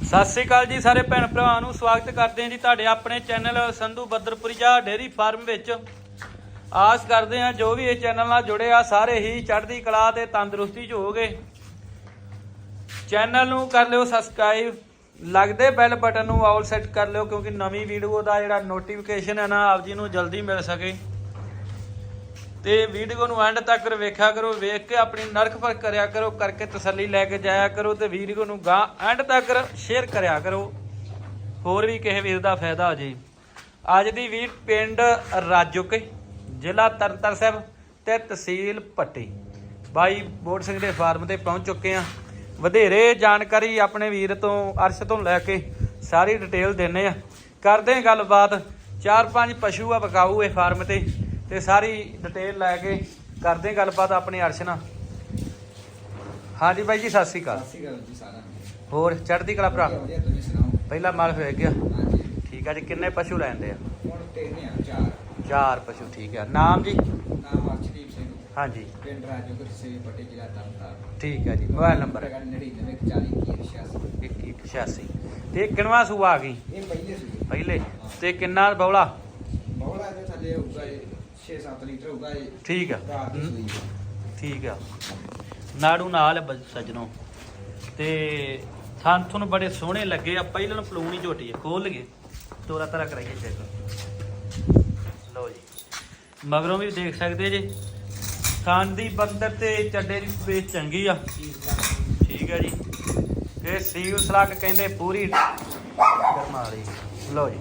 ਸਤਿ ਸ੍ਰੀ ਅਕਾਲ ਜੀ ਸਾਰੇ ਭੈਣ ਭਰਾਵਾਂ ਨੂੰ, ਸਵਾਗਤ ਕਰਦੇ ਹਾਂ ਜੀ ਤੁਹਾਡੇ ਆਪਣੇ channel Sandhu Badarpuria dairy farm ਵਿੱਚ। ਆਸ ਕਰਦੇ ਹਾਂ ਜੋ ਵੀ ਇਹ ਚੈਨਲ ਨਾਲ ਜੁੜੇ ਆ, ਸਾਰੇ ਹੀ ਚੜ੍ਹਦੀ ਕਲਾ ਤੇ ਤੰਦਰੁਸਤੀ 'ਚ ਹੋਗੇ ਚੈਨਲ ਨੂੰ ਕਰ ਲਿਓ ਸਬਸਕ੍ਰਾਈਬ, ਲੱਗਦੇ ਬੈਲ ਬਟਨ ਨੂੰ ਆਲ ਸੈੱਟ ਕਰ ਲਿਓ ਕਿਉਂਕਿ ਨਵੀਂ ਵੀਡੀਓ ਦਾ ਜਿਹੜਾ ਨੋਟੀਫਿਕੇਸ਼ਨ ਹੈ ਨਾ, ਆਪ ਜੀ ਨੂੰ ਜਲਦੀ ਮਿਲ ਸਕੇ। ਤੇ ਵੀਡੀਓ ਨੂੰ ਐਂਡ ਤੱਕ ਵੇਖਿਆ ਕਰੋ, ਵੇਖ ਕੇ ਆਪਣੀ ਨਰਕ ਪਰ ਕਰਿਆ ਕਰੋ, ਕਰਕੇ ਤਸੱਲੀ ਲੈ ਕੇ ਜਾਇਆ ਕਰੋ ਤੇ ਵੀਡੀਓ ਨੂੰ ਗਾਂ ਐਂਡ ਤੱਕ ਸ਼ੇਅਰ ਕਰਿਆ ਕਰੋ। ਹੋਰ ਵੀ ਕਿਸੇ ਵੀਰ ਦਾ ਫਾਇਦਾ ਹੋ ਜੇ। ਅੱਜ ਦੀ ਵੀਰ ਪਿੰਡ ਰਾਜੋਕੇ, ਜ਼ਿਲ੍ਹਾ ਤਰਨਤਾਰਨ ਸਾਹਿਬ ਤੇ ਤਹਿਸੀਲ ਪੱਟੀ। ਬਾਈ ਬੋੜ ਸਿੰਘ ਦੇ ਫਾਰਮ ਤੇ ਪਹੁੰਚ ਚੁੱਕੇ ਆ ਵਧੇਰੇ ਜਾਣਕਾਰੀ ਆਪਣੇ ਵੀਰ ਤੋਂ, ਅਰਸ਼ ਤੋਂ ਲੈ ਕੇ ਸਾਰੀ ਡਿਟੇਲ ਦਿੰਨੇ ਆ। ਕਰਦੇ ਆ ਗੱਲਬਾਤ। ਚਾਰ ਪੰਜ ਪਸ਼ੂ ਆ ਬਕਾਊ ਇਹ ਫਾਰਮ ਤੇ। ਤੇ ਸਾਰੀ ਡਿਟੇਲ ਲੈ ਕੇ ਕਰਦੇ ਗੱਲਬਾਤ ਆਪਣੇ ਅਰਸ਼ ਨਾਲ ਹਾਂਜੀ ਬਾਈ ਜੀ ਸਤਿ ਸ਼੍ਰੀ ਅਕਾਲ। ਸਤਿ ਸ਼੍ਰੀ ਅਕਾਲ ਜੀ ਸਾਰਿਆਂ ਨੂੰ। ਹੋਰ ਚੜ੍ਹਦੀ ਕਲਾ ਭਰਾ? ਵਧੀਆ ਵਧੀਆ ਤੁਸੀਂ ਸੁਣਾਓ? ਪਹਿਲਾ ਮਾਲ ਹੋਇਆ ਗਿਆ। ਹਾਂਜੀ। ਠੀਕ ਆ ਜੀ ਕਿੰਨੇ ਪਸ਼ੂ ਲੈਂਦੇ ਆ? ਹੁਣ ਤਿੰਨ ਆ ਚਾਰ। ਚਾਰ ਪਸ਼ੂ ਠੀਕ ਆ। ਨਾਮ ਜੀ? ਨਾਮ ਅਰਸ਼ਦੀਪ ਸਿੰਘ। ਹਾਂਜੀ। ਪਿੰਡ ਰਾਜੋ ਗੁਰਸੇ ਪੱਟੀ ਜ਼ਿਲ੍ਹਾ ਤਰਨਤਾਰਨ। ਠੀਕ ਆ ਜੀ ਮੋਬਾਈਲ ਨੰਬਰ। ਹੈ 9940 1186 ਤੇ ਕਿੰਨਵਾ ਸੂ ਆ ਗਈ। ਇਹ ਪਹਿਲੇ ਸੀ ਪਹਿਲੇ। ਤੇ ਕਿੰਨਾ ਬੌਲਾ? ਬੋਲਾ ਦੇ ਥੱਲੇ ਹੋਊਗਾ ਇਹ 6-7 ਲੀਟਰ ਹੋਊਗਾ ਇਹ। ਠੀਕ ਆ। ਰਾਤ ਦੀ ਸੂਈ ਹੈ। ਠੀਕ ਆ। ਨਾੜੂ ਨਾਲ ਬ- ਸੱਜਣੋ। ਤੇ ਥਣ ਤੁਹਾਨੂੰ ਬੜੇ ਸੋਹਣੇ ਲੱਗੇ ਆ। ਪਹਿਲਾਂ ਨੂੰ ਪਲੂਣੀ ਝੋਟੀ ਆ ਖੋਲ ਲਈਏ। ਤੋਰਾ ਤਰਾ ਕਰਾਈਏ ਚੈੱਕ ਲਓ ਜੀ। ਮਗਰੋਂ ਵੀ ਦੇਖ ਸਕਦੇ ਜੇ। ਥਣ ਦੀ ਬੰਦਰ ਤੇ ਚੱਡੇ ਦੀ ਸਪੇਸ ਚੰਗੀ ਆ। ਠੀਕ ਹੈ ਜੀ। ਇਹ ਸੀਲ ਸਲੱਗ ਕਹਿੰਦੇ ਪੂਰੀ ਗਰਮਾ ਰਹੀ ਲਓ ਜੀ।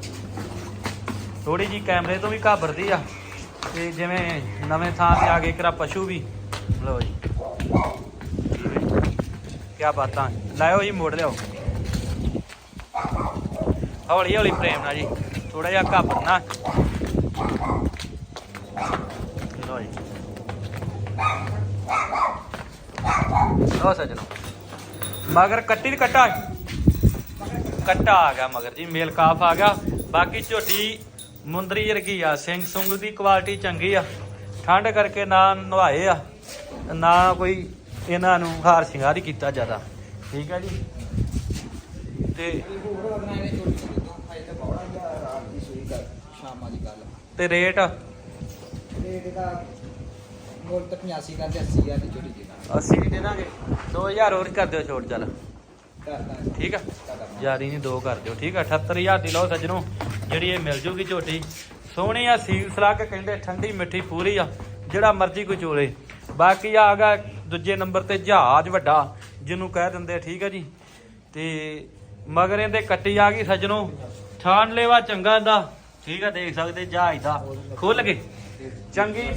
ਥੋੜੀ ਜੀ ਕੈਮਰੇ ਤੋਂ ਵੀ ਘਾਬਰਦੀ ਆ। ਤੇ ਜਿਵੇਂ ਨਵੇਂ ਥਾਂ ਤੇ ਆ ਗਏ ਕਿਰਾ ਪਸ਼ੂ ਵੀ। ਲਓ ਜੀ। ਕੀ ਬਾਤਾਂ। ਲਾਇਓ ਜੀ, ਮੋੜ ਲਿਆਓ। ਹੌਲੀ ਹੌਲੀ ਪ੍ਰੇਮ ਨਾਲ ਜੀ ਥੋੜਾ ਜਿਹਾ ਘਾਬਰਨਾ ਲਓ ਜੀ। ਲਓ ਸੱਜਣੋ। ਮਗਰ ਕੱਟੀ ਦੀ ਕੱਟਾ। ਕੱਟਾ ਆ ਗਿਆ ਮਗਰ ਜੀ, ਮੇਲ ਕਾਫ ਆ ਗਿਆ। ਬਾਕੀ ਝੋਟੀ ਮੁੰਦਰੀ ਵਰਗੀ ਆ ਸਿੰਘ ਸੁੰਗ ਦੀ ਕੁਆਲਿਟੀ ਚੰਗੀ ਆ। ਠੰਡ ਕਰਕੇ ਨਾ ਨਵਾਏ ਆ ਨਾ ਕੋਈ ਇਹਨਾਂ ਨੂੰ ਹਾਰ ਸ਼ਿੰਗਾਰ ਹੀ ਕੀਤਾ ਜ਼ਿਆਦਾ। ਠੀਕ ਹੈ ਜੀ? ਤੇ ਦੋ ਤੇ ਦੀ ਦੀ ਰੇਟ ਤੇ ਇਹਦਾ ਮੁੱਲ ਤਾਂ 85 ਕਰਦੇ 80 ਹਜ਼ਾਰ ਦੀ ਛੋਟੀ ਜਿਹੀ 80 ਦੀ ਦੇ ਦਾਂਗੇ 2000 ਹੋਰ ਕਰ ਦਿਓ ਛੋਟ ਚੱਲ ਠੀਕ ਆ? ਯਾਰੀ ਨਹੀਂ ਦੋ ਕਰ ਦਿਓ। ਠੀਕ ਆ? 78000 ਦੀ ਲਓ ਸੱਜਣੋ। ਜਿਹੜੀ ਇਹ ਮਿਲ ਜੂਗੀ ਝੋਟੀ ਸੋਹਣੀ ਆ ਸੀਲ ਸਲਾਕ ਕਹਿੰਦੇ ਠੰਡੀ ਮਿੱਠੀ ਪੂਰੀ ਆ ਜਿਹੜਾ ਮਰਜ਼ੀ ਕੋਈ ਚੋਲੇ। ਬਾਕੀ ਆ ਗਾ ਦੂਜੇ ਨੰਬਰ ਤੇ ਜਹਾਜ਼ ਵੱਡਾ ਜਿਹਨੂੰ ਕਹਿ ਦਿੰਦੇ ਠੀਕ ਆ ਜੀ। ਤੇ ਮਗਰ ਇਹਦੇ ਕੱਟੀ ਆ ਗਈ ਸੱਜਣੋ ਥਾਣ ਲੈਵਾ ਚੰਗਾ ਦਾ ਠੀਕ ਆ ਦੇਖ ਸਕਦੇ ਜਹਾਜ਼ ਦਾ। ਖੁੱਲ ਕੇ। ਚੰਗੀ।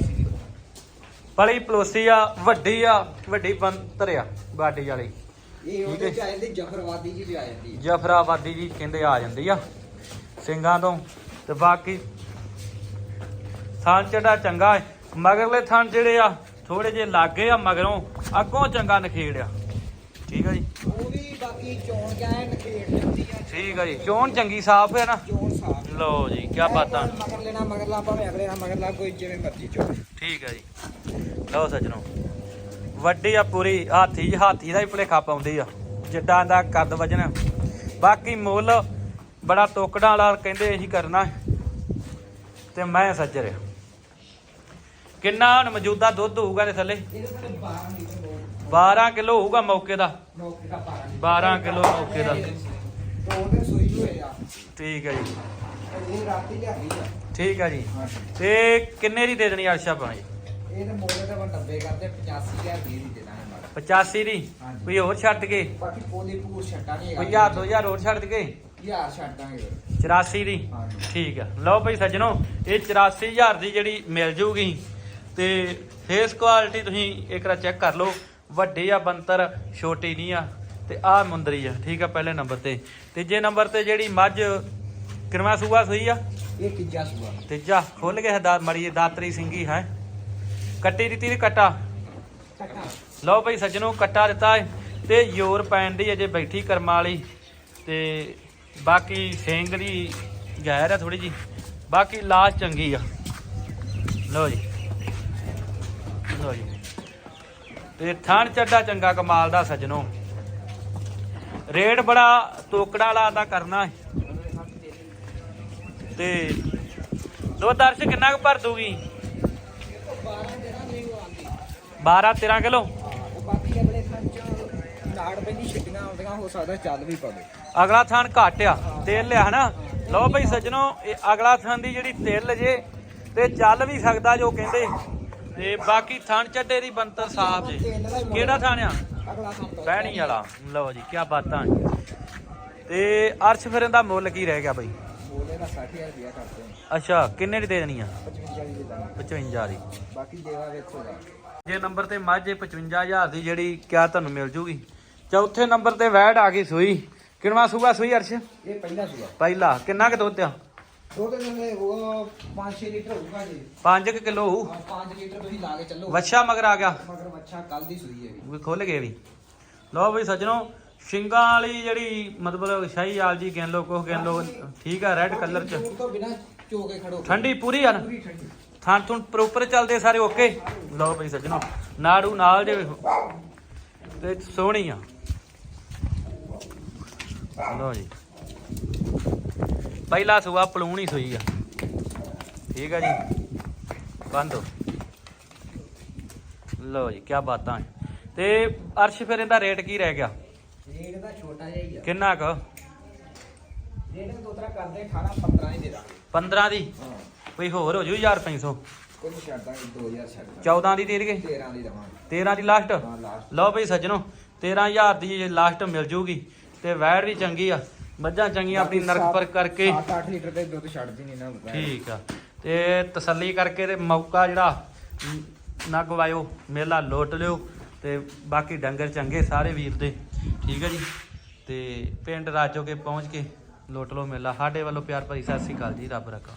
ਪਲੀ ਪਲੋਸੀ ਆ ਵੱਡੀ ਆ ਵੱਡੀ ਬੰਤਰ ਆ ਬਾਡੀ ਵਾਲੀ। ਇਹ ਉਹਦੇ ਚ ਆ ਜਾਂਦੀ ਜਫਰਵਾਦੀ ਜੀ ਵੀ ਆ ਜਾਂਦੀ ਜਫਰਾਬਾਦੀ ਜੀ ਕਹਿੰਦੇ ਆ ਜਾਂਦੀ ਆ। ਸਿੰਘਾਂ ਤੋਂ ਤੇ ਬਾਕੀ ਥਾਂ ਚੜਾ ਚੰਗਾ ਹੈ। ਮਗਰਲੇ ਥਾਂ ਜਿਹੜੇ ਆ ਥੋੜੇ ਜੇ ਲਾਗੇ ਆ ਮਗਰੋਂ ਅੱਗੋਂ ਚੰਗਾ ਨਖੇੜ ਆ। ਠੀਕ ਆ ਜੀ? ਉਹ ਵੀ ਬਾਕੀ ਚੋਣ ਕਿਆ ਨਖੇੜ ਜਾਂਦੀ ਆ। ਠੀਕ ਆ ਜੀ। ਚੋਣ ਚੰਗੀ ਸਾਫ਼ ਹੈ ਨਾ? ਚੋਣ ਸਾਫ਼ ਲਓ ਜੀ ਕੀ ਬਾਤਾਂ। ਮਗਰ ਲੈਣਾ ਮਗਰ ਲਾ ਭਾਵੇਂ ਅਗਲੇ ਨਾਲ ਮਗਰ ਲਾ ਕੋਈ ਜਿਵੇਂ ਮਰਜ਼ੀ ਚੋਣ। ਠੀਕ ਆ ਜੀ। ਲਓ ਸੱਜਣੋ ਵੱਡੀ ਆ ਪੂਰੀ ਹਾਥੀ ਜੀ ਹਾਥੀ ਦਾ ਹੀ ਭੁਲੇਖਾ ਪਾਉਂਦੀ ਆ। ਜਿੱਦਾਂ ਦਾ ਕੱਦ ਵਜਨ ਬਾਕੀ ਮੁੱਲ ਬੜਾ ਤੋਕੜਾਂ ਵਾਲਾ ਕਹਿੰਦੇ ਇਹੀ ਕਰਨਾ ਤੇ ਮੈਂ ਸੱਜਰ ਆ ਕਿੰਨਾ ਹੁਣ ਮੌਜੂਦਾ ਦੁੱਧ ਹੋਊਗਾ ਦੇ ਥੱਲੇ? ਇਹਦੇ ਕੋਲ 12 ਲੀਟਰ ਹੋਰ 12 ਕਿਲੋ ਹੋਊਗਾ ਮੌਕੇ ਦਾ? ਨੌਕਰੀ ਦਾ 12 12 ਕਿਲੋ ਮੌਕੇ ਦਾ। ਦੋ ਠੀਕ ਹੈ ਜੀ। ਠੀਕ ਹੈ ਜੀ। ਤੇ ਕਿੰਨੇ ਦੀ ਦੇ ਦੇਣੀ ਆਸ਼ਾ ਪਾਣੀ ਇਹ ਤੇ ਮੋੜੇ ਤੇ 90 ਕਰਦੇ 85000 ਦੀ ਦੇ ਮਾੜਾ। 85 ਦੀ। ਕੋਈ ਹੋਰ ਛੱਡ ਕੇ? ਬਾਕੀ ਪੋਦੀ ਪੂਰ ਕੋਈ 1000 2000 ਹੋਰ ਛੱਡ ਕੇ? ਯਾਰ ਛੱਡ ਦਾਂਗੇ। 84 ਦੀ? ਹਾਂਜੀ। ਠੀਕ ਆ। ਲਓ ਭਾਈ ਸੱਜਣੋ ਇਹ 84000 ਦੀ ਜਿਹੜੀ ਮਿਲ ਜੂਗੀ ਤੇ ਫੇਸ ਕੁਆਲਿਟੀ ਤੁਸੀਂ ਇੱਕ ਵਾਰ ਚੈੱਕ ਕਰ ਲਓ। ਵੱਡੀ ਆ ਬੰਤਰ ਛੋਟੀ ਨਹੀਂ ਆ ਤੇ ਆ ਮੁੰਦਰੀ ਆ ਠੀਕ ਆ ਪਹਿਲੇ ਨੰਬਰ ਤੇ। ਤੀਜੇ ਨੰਬਰ ਤੇ ਜਿਹੜੀ ਮੱਝ ਕਿਰਮਾ ਸੂਆ ਸੂਈ ਆ? ਇਹ ਤੀਜਾ ਸੂਆ। ਤੀਜਾ ਖੁੱਲ ਗਿਆ ਦਾ ਮੜੀ ਦਾਤਰੀ ਸਿੰਘੀ ਹੈ। ਕੱਟੀ ਦਿੱਤੀ ਦੀ ਕੱਟਾ? ਛੱਟਾ ਲਓ ਭਾਈ ਸੱਜਣੋ ਕੱਟਾ ਦਿੱਤਾ ਹੈ ਤੇ ਯੋਰ ਪੈਣ ਦੀ ਅਜੇ ਬੈਠੀ ਕਰਮਾਂ ਵਾਲੀ ਤੇ ਬਾਕੀ ਸਿੰਘ ਦੀ ਗੈਰ ਆ ਥੋੜੀ ਜੀ ਬਾਕੀ ਲਾਸ਼ ਚੰਗੀ ਆ। ਲਓ ਜੀ। ਲਓ ਜੀ। ਤੇ ਥਾਣ ਚੱਡਾ ਚੰਗਾ ਕਮਾਲ ਦਾ ਸੱਜਣੋ। ਰੇਟ ਬੜਾ ਤੋਕੜਾ ਲਾਦਾ ਕਰਨਾ ਹੈ। ਤੇ ਦੋ ਦਰਸ਼ ਕਿੰਨਾ ਕੁ ਭਰ ਦੂਗੀ 12 13 ਕਿਲੋ? ਬਾਕੀ ਅਗਲੇ ਥਾਂ ਨਾੜ ਪੈਂਦੀ, ਛਿੱਟੀਆਂ ਆਉਂਦੀਆਂ, ਹੋ ਸਕਦਾ ਚੱਲ ਵੀ ਪਵੇ। ਅਗਲਾ ਥਾਨ ਘੱਟ ਆ ਤੇਲ ਲਿਆ ਹਨਾ? ਲਓ ਬਈ ਸੱਜਣੋ ਇਹ ਅਗਲਾ ਥਾਨ ਦੀ ਜਿਹੜੀ ਤੇਲ ਜੇ ਤੇ ਚੱਲ ਵੀ ਸਕਦਾ ਜੋ ਕਹਿੰਦੇ। ਤੇ ਬਾਕੀ ਥਣ ਚੱਡੇ ਦੀ ਬੰਤਰ ਸਾਫ਼ ਜੇ। ਕਿਹੜਾ ਥਾਨ ਆ? ਬਹਿਣੀ ਵਾਲਾ। ਲਓ ਜੀ ਕੀ ਬਾਤਾਂ ਤੇ ਅਰਸ਼ ਫਿਰ ਇਹਦਾ ਮੁੱਲ ਕੀ ਰਹਿ ਗਿਆ ਬਈ? ਬੋਲੇ ਦਾ 60000 ਰੁਪਇਆ ਕਰਦੇ ਨੇ। ਅੱਛਾ ਕਿੰਨੇ ਦੀ ਦੇ ਦੇਣੀ ਆ? 55 ਦੀ ਦੇ ਦਾਂਗੇ 55 ਦੀ। ਬਾਕੀ ਦੇਵਾ ਵੇਖੋ ਦਾ। ਜੇ ਨੰਬਰ ਤੇ ਮੱਝ ਇਹ 55000 ਦੀ ਜਿਹੜੀ ਕਿਆ ਤੁਹਾਨੂੰ ਮਿਲ ਜੂਗੀ। ਚੌਥੇ ਨੰਬਰ ਤੇ ਵੈੜ ਆ ਗਈ ਸੂਈ। ਕਿੰਨਵਾ ਸੂਆ ਸੂਈ ਅਰਸ਼? ਇਹ ਪਹਿਲਾ ਸੂਆ। ਪਹਿਲਾ। ਕਿੰਨਾ ਕੁ ਦੁੱਧ ਆ? ਉਹਦੇ ਨਾਲ ਉਹ 5-6 ਲੀਟਰ ਹੋਊਗਾ ਜੀ। 5 ਕਿਲੋ ਹੋਊ। 5 ਲੀਟਰ ਤੁਸੀਂ ਲਾ ਕੇ ਚੱਲੋ। ਵੱਛਾ ਮਗਰ ਆ ਗਿਆ। ਮਗਰ ਬੱਚਾ ਕੱਲ ਦੀ ਸੂਈ ਹੈ ਵੀ ਵੀ ਖੁੱਲ ਗਏ ਵੀ। ਲਓ ਵੀ ਸੱਜਣੋ ਸ਼ਿੰਗਾਂ ਵਾਲੀ ਜਿਹੜੀ ਮਤਲਬ ਸ਼ਾਹੀ ਆਲ ਜੀ ਗਿਣ ਲੋ ਕੁਛ ਗਿਣ ਲੋ ਠੀਕ ਆ ਰੈੱਡ ਕਲਰ ਚ। ਤੋਂ ਬਿਨਾ ਖੜੋ। ਠੰਡੀ ਪੂਰੀ ਆ ਨਾ? ਥਾਂ ਥੁਣ ਪ੍ਰੋਪਰ ਚੱਲਦੇ ਸਾਰੇ ਓਕੇ ਲਓ ਬਈ ਸੱਜਣੋ ਨਾੜੂ ਨਾਲ ਜੇ ਤੇ ਸੋਹਣੀ ਆ। ਲਓ ਜੀ। ਪਹਿਲਾ ਸੂਆ ਪਲੂਣੀ ਸੂਈ ਆ। ਠੀਕ ਆ ਜੀ। ਬੰਦੋ ਲਓ ਜੀ ਕੀ ਬਾਤਾਂ। ਤੇ ਅਰਸ਼ ਫਿਰ ਇਹਦਾ ਰੇਟ ਕੀ ਰਹਿ ਗਿਆ? ਰੇਟ ਦਾ ਛੋਟਾ ਜਿਹਾ ਹੀ ਆ। ਕਿੰਨਾ ਕੁ? ਰੇਟ ਦੋ ਤਰ੍ਹਾਂ ਕਰਦੇ 18 15 ਹੀ ਦੇ ਦਾਂਗੇ। 15 ਦੀ? ਕੋਈ ਹੋਰ ਹੋ ਜੂ 1500 ਕੋਈ ਛੱਡ ਦਾਂਗੇ 2000 ਛੱਡ ਦਾਂਗੇ। 14 ਦੀ ਦੇ ਦੇਗੇ 13 ਦੀ ਦਵਾਂਗੇ। 13 ਦੀ ਲਾਸਟ ਲਓ ਬਈ ਸੱਜਣੋ 13000 ਦੀ ਲਾਸਟ ਮਿਲ ਜੂਗੀ ਤੇ ਵੈੜ ਵੀ ਚੰਗੀ ਆ। ਮੱਝਾਂ ਚੰਗੀਆਂ ਆਪਣੀ ਨਰਕ ਪਰ ਕਰਕੇ। 7-8 ਲੀਟਰ ਦੇ ਦੁੱਧ ਛੱਡਦੀ ਨਹੀਂ ਨਾ ਠੀਕ ਆ। ਤੇ ਤਸੱਲੀ ਕਰਕੇ ਤੇ ਮੌਕਾ ਜਿਹੜਾ ਨਾ ਗਵਾਇਓ ਮੇਲਾ ਲੋਟ ਲਿਓ। ਤੇ ਬਾਕੀ ਡੰਗਰ ਚੰਗੇ ਸਾਰੇ ਵੀਰ ਦੇ। ਠੀਕ ਹੈ ਜੀ। ਤੇ ਪਿੰਡ ਰਾਜੋ ਕੇ ਪਹੁੰਚ ਕੇ ਲੋਟ ਲਓ ਮੇਲਾ। ਸਾਡੇ ਵੱਲੋਂ ਪਿਆਰ ਭਰੀ ਸਤਿ ਸ੍ਰੀ ਅਕਾਲ ਜੀ। ਰੱਬ ਰੱਖਾ।